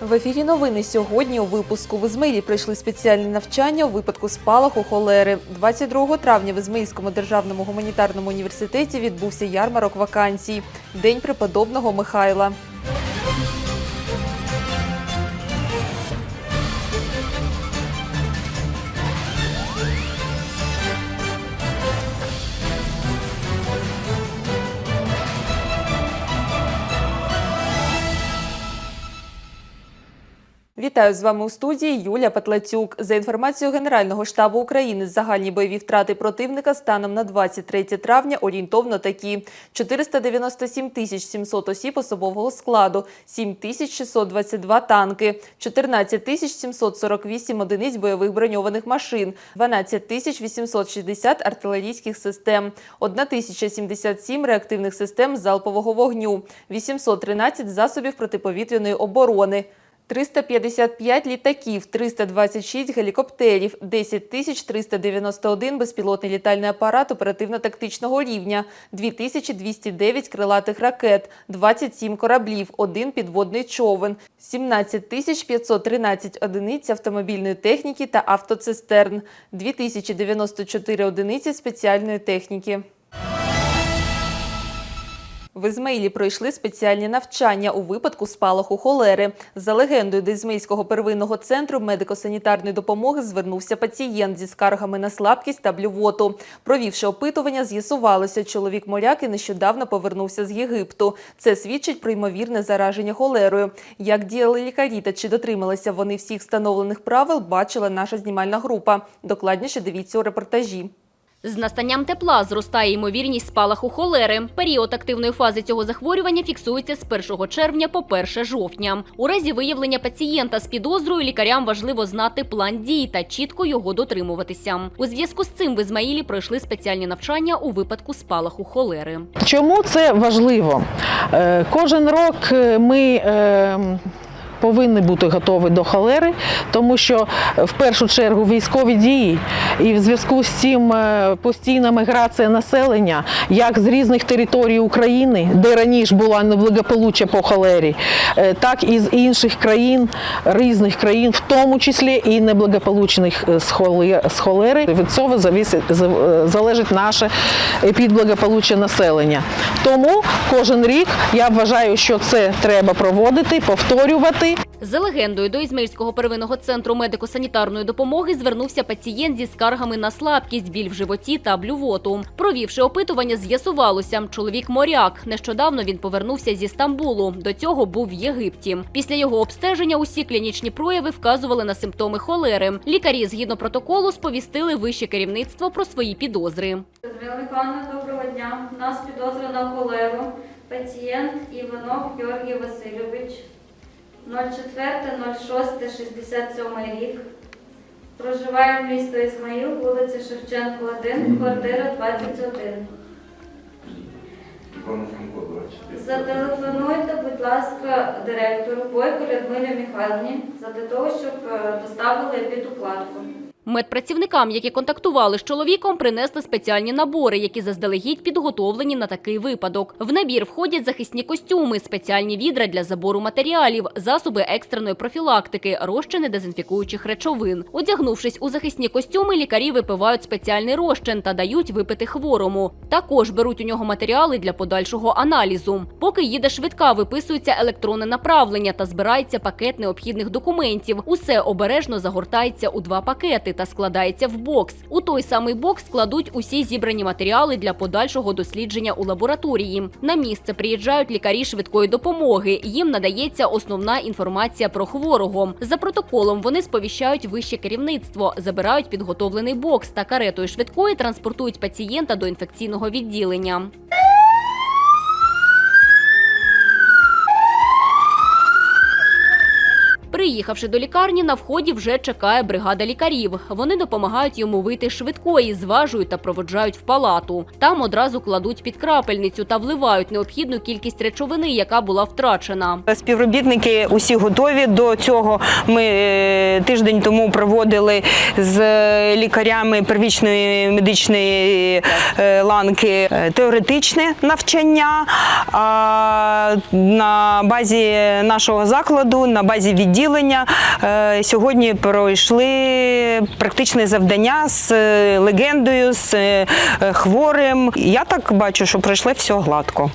В ефірі новини сьогодні у випуску в Ізмаїлі пройшли спеціальні навчання у випадку спалаху холери. 22 травня в Ізмаїльському державному гуманітарному університеті відбувся ярмарок вакансій. День преподобного Михайла. Вітаю з вами у студії Юля Патлацюк. За інформацією Генерального штабу України, загальні бойові втрати противника станом на 23 травня орієнтовно такі: 497 тисяч 700 осіб особового складу, 7 тисяч 622 танки, 14 тисяч 748 одиниць бойових броньованих машин, 12 тисяч 860 артилерійських систем, 1 тисяча 77 реактивних систем залпового вогню, 813 засобів протиповітряної оборони. 355 літаків, 326 гелікоптерів, 10 тисяч 391 безпілотний літальний апарат оперативно-тактичного рівня, 2209 крилатих ракет, 27 кораблів, 1 підводний човен, 17 тисяч 513 одиниць автомобільної техніки та автоцистерн, 2094 одиниці спеціальної техніки. В Ізмаїлі пройшли спеціальні навчання у випадку спалаху холери. За легендою до Ізмаїльського первинного центру медико-санітарної допомоги звернувся пацієнт зі скаргами на слабкість та блювоту. Провівши опитування, з'ясувалося, чоловік моряки нещодавно повернувся з Єгипту. Це свідчить про ймовірне зараження холерою. Як діяли лікарі та чи дотрималися вони всіх встановлених правил, бачила наша знімальна група. Докладніше дивіться у репортажі. З настанням тепла зростає ймовірність спалаху холери. Період активної фази цього захворювання фіксується з 1 червня по 1 жовтня. У разі виявлення пацієнта з підозрою лікарям важливо знати план дій та чітко його дотримуватися. У зв'язку з цим в Ізмаїлі пройшли спеціальні навчання у випадку спалаху холери. Чому це важливо? Е, Кожен рок е, ми е, повинні бути готові до холери, тому що е, в першу чергу військові дії і в зв'язку з цим е, постійна міграція населення, як з різних територій України, де раніше була неблагополуччя по холері, е, так і з інших країн, різних країн, в тому числі і неблагополучних з холери. Від цього залежить наше підблагополуччя населення. Тому кожен рік я вважаю, що це треба проводити, повторювати. За легендою, до Ізмаїльського первинного центру медико-санітарної допомоги звернувся пацієнт зі скаргами на слабкість, біль в животі та блювоту. Провівши опитування, з'ясувалося, чоловік моряк. Нещодавно він повернувся зі Стамбулу. До цього був в Єгипті. Після його обстеження усі клінічні прояви вказували на симптоми холери. Лікарі, згідно протоколу, сповістили вище керівництво про свої підозри. Михайловна, доброго дня. Нас підозра на холеру. Пацієнт Іванов Георгій Васильович, 04.06.67 рік. Проживає в місто Ізмаїл, вулиця Шевченко, 1, квартира 21. Івана Франко, 24. Зателефонуйте, будь ласка, директору Бойко Людмилі Михайловні для того, щоб доставили під епідукладку. Медпрацівникам, які контактували з чоловіком, принесли спеціальні набори, які заздалегідь підготовлені на такий випадок. В набір входять захисні костюми, спеціальні відра для забору матеріалів, засоби екстреної профілактики, розчини дезінфікуючих речовин. Одягнувшись у захисні костюми, лікарі випивають спеціальний розчин та дають випити хворому. Також беруть у нього матеріали для подальшого аналізу. Поки їде швидка, виписується електронне направлення та збирається пакет необхідних документів. Усе обережно загортається у два пакети та складається в бокс. У той самий бокс складуть усі зібрані матеріали для подальшого дослідження у лабораторії. На місце приїжджають лікарі швидкої допомоги. Їм надається основна інформація про хворого. За протоколом вони сповіщають вище керівництво, забирають підготовлений бокс та каретою швидкої транспортують пацієнта до інфекційного відділення. Приїхавши до лікарні, на вході вже чекає бригада лікарів. Вони допомагають йому вийти швидкої, зважують та проводжають в палату. Там одразу кладуть під крапельницю та вливають необхідну кількість речовини, яка була втрачена. Співробітники усі готові до цього. Ми е, тиждень тому проводили з лікарями первічної медичної е, ланки е, теоретичне навчання. А на базі нашого закладу, на базі відділення е, сьогодні пройшли практичне завдання з е, легендою, з е, хворим. Я так бачу, що пройшли все гладко.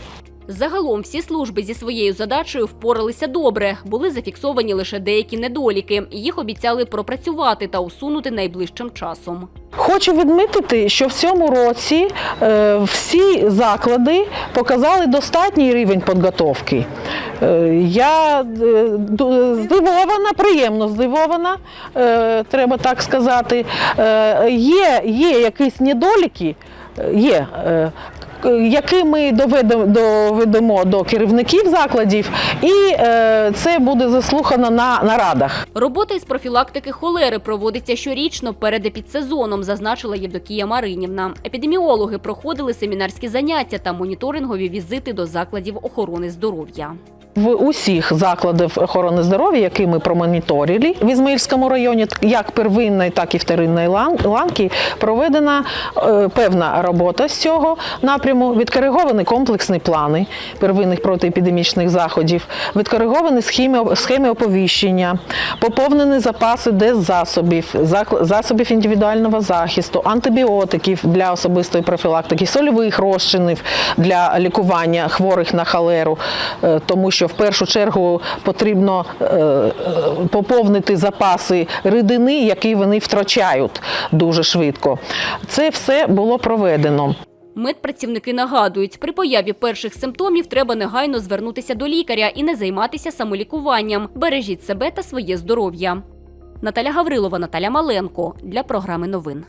Загалом всі служби зі своєю задачею впоралися добре. Були зафіксовані лише деякі недоліки. Їх обіцяли пропрацювати та усунути найближчим часом. Хочу відмітити, що в цьому році е, всі заклади показали достатній рівень підготовки. Е, я е, здивована, приємно здивована, треба так сказати. Є, є якісь недоліки, є. Е, які ми доведемо, доведемо до керівників закладів, і е, це буде заслухано на нарадах. Робота із профілактики холери проводиться щорічно перед епідсезоном, зазначила Євдокія Маринівна. Епідеміологи проходили семінарські заняття та моніторингові візити до закладів охорони здоров'я. В усіх закладах охорони здоров'я, які ми промоніторили в Ізмаїльському районі, як первинної, так і вторинної ланки, проведена е, певна робота з цього напряму. Відкориговані комплексні плани первинних протиепідемічних заходів, відкориговані схеми, схеми оповіщення, поповнені запаси деззасобів, засобів індивідуального захисту, антибіотиків для особистої профілактики, сольових розчинів для лікування хворих на холеру, е, тому що в першу чергу потрібно е, е, поповнити запаси рідини, які вони втрачають дуже швидко. Це все було проведено. Медпрацівники нагадують, при появі перших симптомів треба негайно звернутися до лікаря і не займатися самолікуванням. Бережіть себе та своє здоров'я. Наталя Гаврилова, Наталя Маленко для програми новин.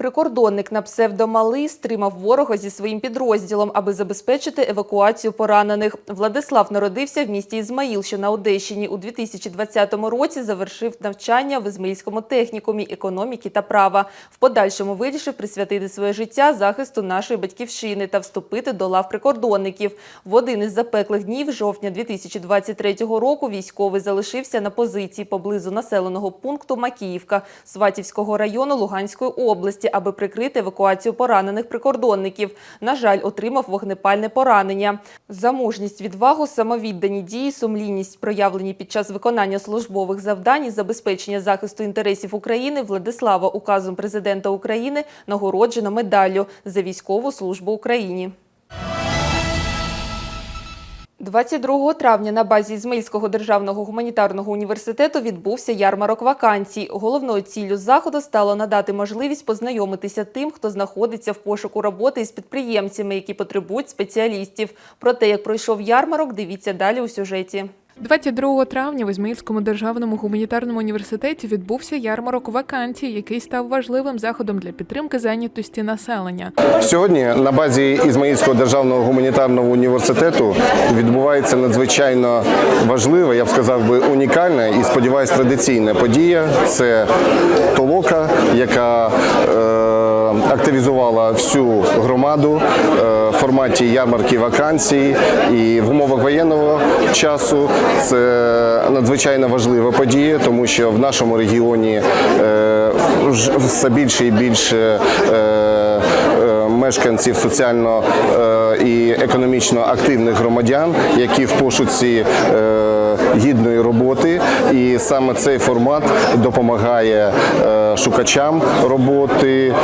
Прикордонник на псевдомалий стримав ворога зі своїм підрозділом, аби забезпечити евакуацію поранених. Владислав народився в місті Ізмаїл, що на Одещині. У 2020 році завершив навчання в Ізмаїльському технікумі економіки та права. В подальшому вирішив присвятити своє життя захисту нашої батьківщини та вступити до лав прикордонників. В один із запеклих днів жовтня 2023 року військовий залишився на позиції поблизу населеного пункту Макіївка Сватівського району Луганської області, аби прикрити евакуацію поранених прикордонників. На жаль, отримав вогнепальне поранення. За мужність, відвагу, самовіддані дії, сумлінність, проявлені під час виконання службових завдань і забезпечення захисту інтересів України Владислава указом президента України нагороджено медаллю за військову службу Україні. 22 травня на базі Ізмаїльського державного гуманітарного університету відбувся ярмарок вакансій. Головною ціллю заходу стало надати можливість познайомитися тим, хто знаходиться в пошуку роботи із підприємцями, які потребують спеціалістів. Про те, як пройшов ярмарок, дивіться далі у сюжеті. 22 травня в Ізмаїльському державному гуманітарному університеті відбувся ярмарок вакансій, який став важливим заходом для підтримки зайнятості населення. Сьогодні на базі Ізмаїльського державного гуманітарного університету відбувається надзвичайно важлива, я б сказав би унікальна і сподіваюсь, традиційна подія. Це толока, яка е, активізувала всю громаду е, форматі ярмарки вакансій. І в умовах воєнного часу це надзвичайно важлива подія, тому що в нашому регіоні е, все більше і більше. е, е, мешканців соціально і економічно активних громадян, які в пошуці гідної роботи, і саме цей формат допомагає шукачам роботи,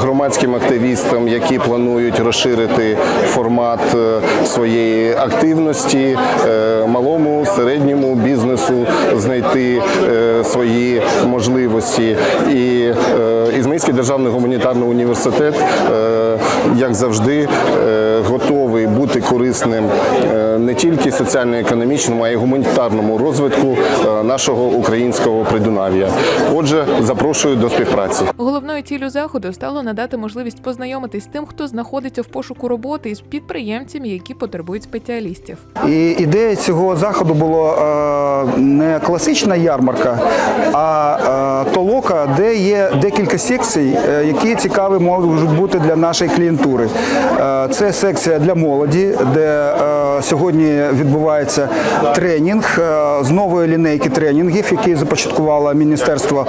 громадським активістам, які планують розширити формат своєї активності, малому середньому бізнесу знайти е, свої можливості. І е, Ізмаїльський державний гуманітарний університет, е, як завжди, е, готовий бути корисним е, не тільки соціально-економічному, а й гуманітарному розвитку нашого українського придунав'я. Отже, запрошую до співпраці. Головною ціллю заходу стало надати можливість познайомитись з тим, хто знаходиться в пошуку роботи, і з підприємцями, які потребують спеціалістів. І ідея цього заходу була не класична ярмарка, а де є декілька секцій, е, які цікаві можуть бути для нашої клієнтури. Е, це секція для молоді, де е, сьогодні відбувається тренінг з нової лінейки тренінгів, які започаткувало Міністерство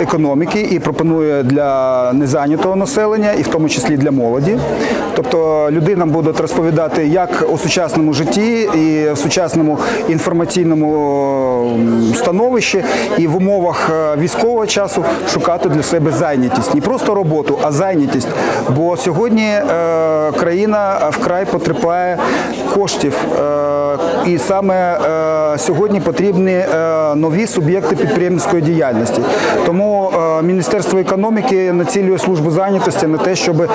економіки і пропонує для незайнятого населення, і в тому числі для молоді. Тобто люди нам будуть розповідати, як у сучасному житті і в сучасному інформаційному становищі і в умовах військового часу шукати для себе зайнятість. Не просто роботу, а зайнятість. Бо сьогодні е, країна вкрай потерпає коштів. Е, і саме е, сьогодні потрібні е, нові суб'єкти підприємницької діяльності. Тому Міністерство економіки націлює службу зайнятості на те, щоб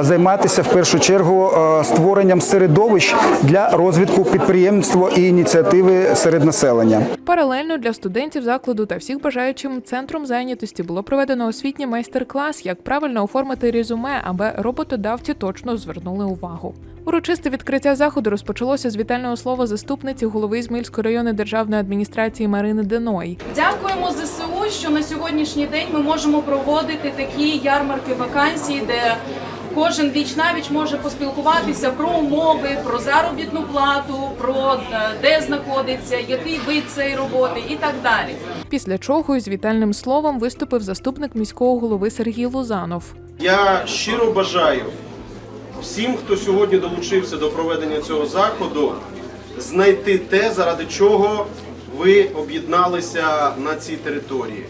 займатися в першу чергу створенням середовищ для розвитку підприємництва і ініціативи серед населення. Паралельно для студентів закладу та всіх бажаючим центром зайнятості було проведено освітній майстер-клас, як правильно оформити резюме, аби роботодавці точно звернули увагу. Урочисте відкриття заходу розпочалося з вітального слова заступниці голови Ізмаїльської районної державної адміністрації Марини Деной. Дякуємо ЗСУ, що на сьогоднішній день ми можемо проводити такі ярмарки вакансій, де кожен віч навіч може поспілкуватися про умови, про заробітну плату, про е, де знаходиться, який вид цієї роботи і так далі. Після чого із вітальним словом виступив заступник міського голови Сергій Лузанов. Я щиро бажаю всім, хто сьогодні долучився до проведення цього заходу, знайти те, заради чого ви об'єдналися на цій території.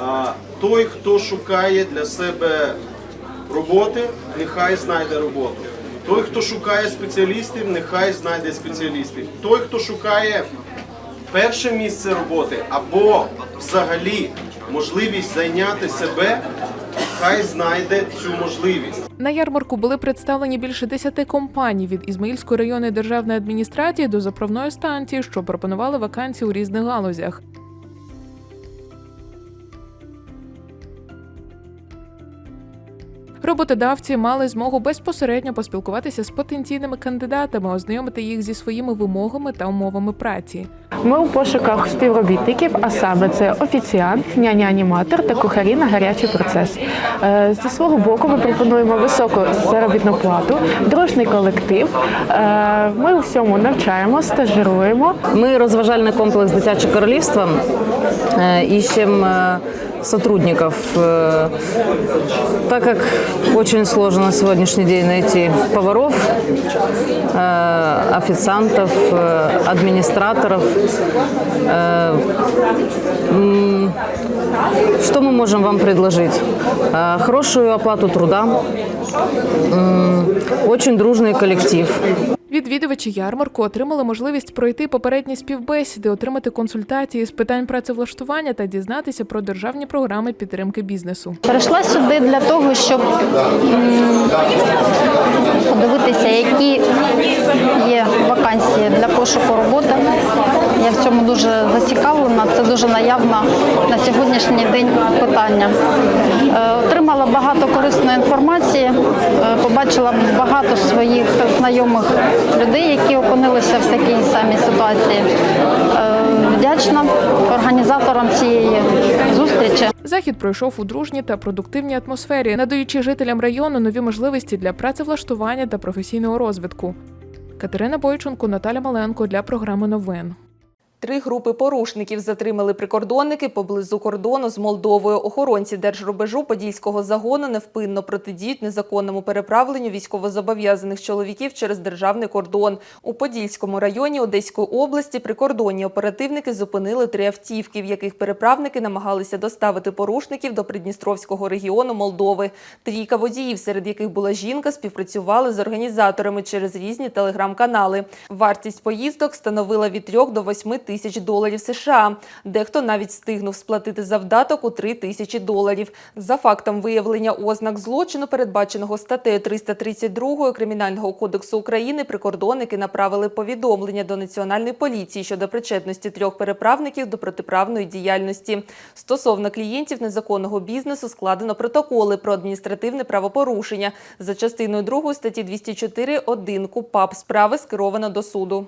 А той, хто шукає для себе роботи, нехай знайде роботу. Той, хто шукає спеціалістів, нехай знайде спеціалістів. Той, хто шукає перше місце роботи або взагалі можливість зайняти себе, хай знайде цю можливість. На ярмарку були представлені більше десяти компаній від Ізмаїльської районної державної адміністрації до заправної станції, що пропонували вакансії у різних галузях. Роботодавці мали змогу безпосередньо поспілкуватися з потенційними кандидатами, ознайомити їх зі своїми вимогами та умовами праці. Ми у пошуках співробітників, а саме це офіціант, няня-аніматор та кухарі на гарячий процес. Е, Зі свого боку ми пропонуємо високу заробітну плату, дружний колектив. Е, Ми у всьому навчаємо, стажируємо. Мы розважальный комплекс «Дитяче королевство». Э, Ищем э, сотрудников, э, так как очень сложно на сегодняшний день найти поваров, э, официантов, э, администраторов. Э, м, Что мы можем вам предложить? Э, Хорошую оплату труда, м, очень дружный коллектив. Відвідувачі ярмарку отримали можливість пройти попередні співбесіди, отримати консультації з питань працевлаштування та дізнатися про державні програми підтримки бізнесу. Прийшла сюди для того, щоб подивитися, які є вакансії для пошуку роботи. Дуже зацікавлена. Це дуже наявне на сьогоднішній день питання. Е, Отримала багато корисної інформації, е, побачила багато своїх знайомих людей, які опинилися в такій самій ситуації. Е, Вдячна організаторам цієї зустрічі. Захід пройшов у дружній та продуктивній атмосфері, надаючи жителям району нові можливості для працевлаштування та професійного розвитку. Катерина Бойченко, Наталя Маленко для програми новин. Три групи порушників затримали прикордонники поблизу кордону з Молдовою. Охоронці держрубежу Подільського загону невпинно протидіють незаконному переправленню військовозобов'язаних чоловіків через державний кордон. У Подільському районі Одеської області прикордонні оперативники зупинили три автівки, в яких переправники намагалися доставити порушників до Придністровського регіону Молдови. Трійка водіїв, серед яких була жінка, співпрацювали з організаторами через різні телеграм-канали. Вартість поїздок становила від 3 до 8 тисяч тисяч доларів США. Дехто навіть встигнув сплатити завдаток у 3 тисячі доларів. За фактом виявлення ознак злочину, передбаченого статтею 332 Кримінального кодексу України, прикордонники направили повідомлення до Національної поліції щодо причетності трьох переправників до протиправної діяльності. Стосовно клієнтів незаконного бізнесу складено протоколи про адміністративне правопорушення за частиною 2 статті 204.1 КУПАП. Справи скеровано до суду.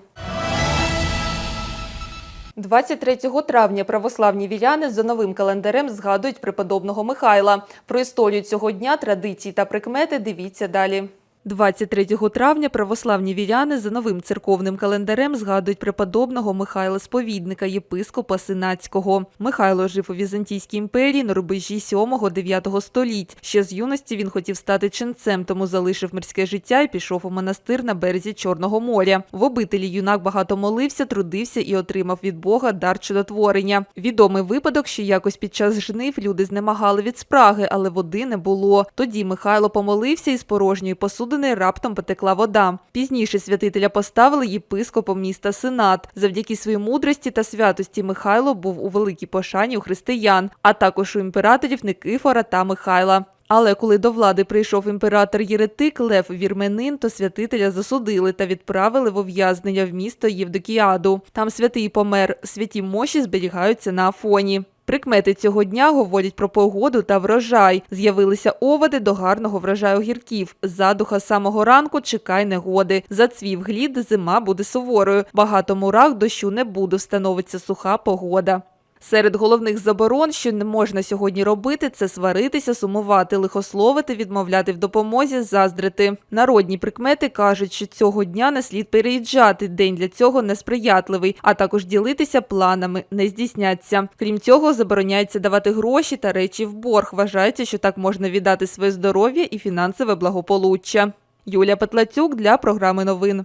23 травня православні віряни за новим календарем згадують преподобного Михайла. Про історію цього дня, традиції та прикмети дивіться далі. 23 травня православні віряни за новим церковним календарем згадують преподобного Михайла Сповідника, єпископа Синацького. Михайло жив у Візантійській імперії на рубежі 7-9 століть. Ще з юності він хотів стати ченцем, тому залишив мирське життя і пішов у монастир на березі Чорного моря. В обителі юнак багато молився, трудився і отримав від Бога дар чудотворення. Відомий випадок, що якось під час жнив люди знемагали від спраги, але води не було. Тоді Михайло помолився і з порожньої посудини раптом потекла вода. Пізніше святителя поставили єпископом міста Сенат. Завдяки своїй мудрості та святості Михайло був у великій пошані у християн, а також у імператорів Никифора та Михайла. Але коли до влади прийшов імператор Єретик Лев Вірменин, то святителя засудили та відправили в ув'язнення в місто Євдокіаду. Там святий помер. Святі мощі зберігаються на Афоні. Прикмети цього дня говорять про погоду та врожай. З'явилися оводи до гарного врожаю гірків. Задуха самого ранку чекай негоди. Зацвів глід, зима буде суворою. Багато мурах дощу не буде, встановиться суха погода. Серед головних заборон, що не можна сьогодні робити, це сваритися, сумувати, лихословити, відмовляти в допомозі, заздрити. Народні прикмети кажуть, що цього дня не слід переїжджати. День для цього несприятливий, а також ділитися планами, не здійсняться. Крім цього, забороняється давати гроші та речі в борг. Вважається, що так можна віддати своє здоров'я і фінансове благополуччя. Юлія Петлацюк для програми новин.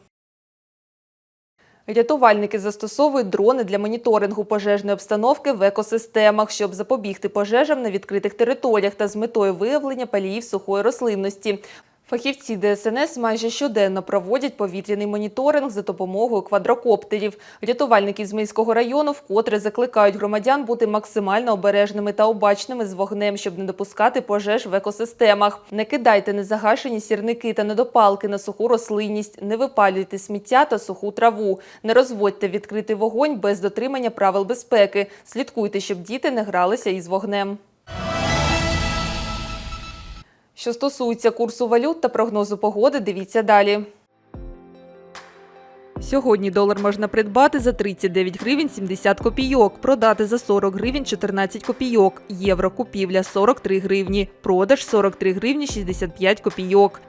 Рятувальники застосовують дрони для моніторингу пожежної обстановки в екосистемах, щоб запобігти пожежам на відкритих територіях та з метою виявлення паліїв сухої рослинності. Фахівці ДСНС майже щоденно проводять повітряний моніторинг за допомогою квадрокоптерів. Рятувальники з Мильського району вкотре закликають громадян бути максимально обережними та обачними з вогнем, щоб не допускати пожеж в екосистемах. Не кидайте незагашені сірники та недопалки на суху рослинність, не випалюйте сміття та суху траву, не розводьте відкритий вогонь без дотримання правил безпеки. Слідкуйте, щоб діти не гралися із вогнем. Що стосується курсу валют та прогнозу погоди, дивіться далі. Сьогодні долар можна придбати за 39 гривень 70 копійок, продати за 40 гривень 14 копійок, євро купівля 43 гривні, продаж 43 гривні 65 копійок.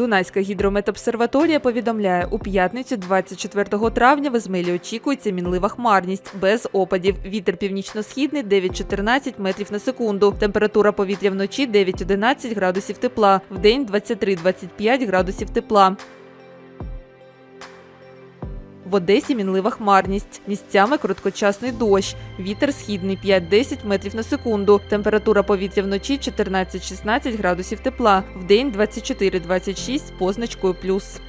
Дунайська гідрометобсерваторія повідомляє, у п'ятницю 24 травня в Ізмаїлі очікується мінлива хмарність, без опадів. Вітер північно-східний 9-14 метрів на секунду. Температура повітря вночі 9-11 градусів тепла, в день 23-25 градусів тепла. В Одесі мінлива хмарність. Місцями короткочасний дощ. Вітер східний 5-10 метрів на секунду. Температура повітря вночі 14-16 градусів тепла. Вдень 24-26 з позначкою плюс.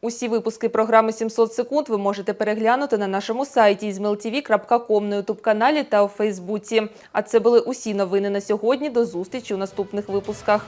Усі випуски програми «700 секунд ви можете переглянути на нашому сайті izmailtv.com, на ютуб-каналі та у Фейсбуці. А це були усі новини на сьогодні. До зустрічі у наступних випусках.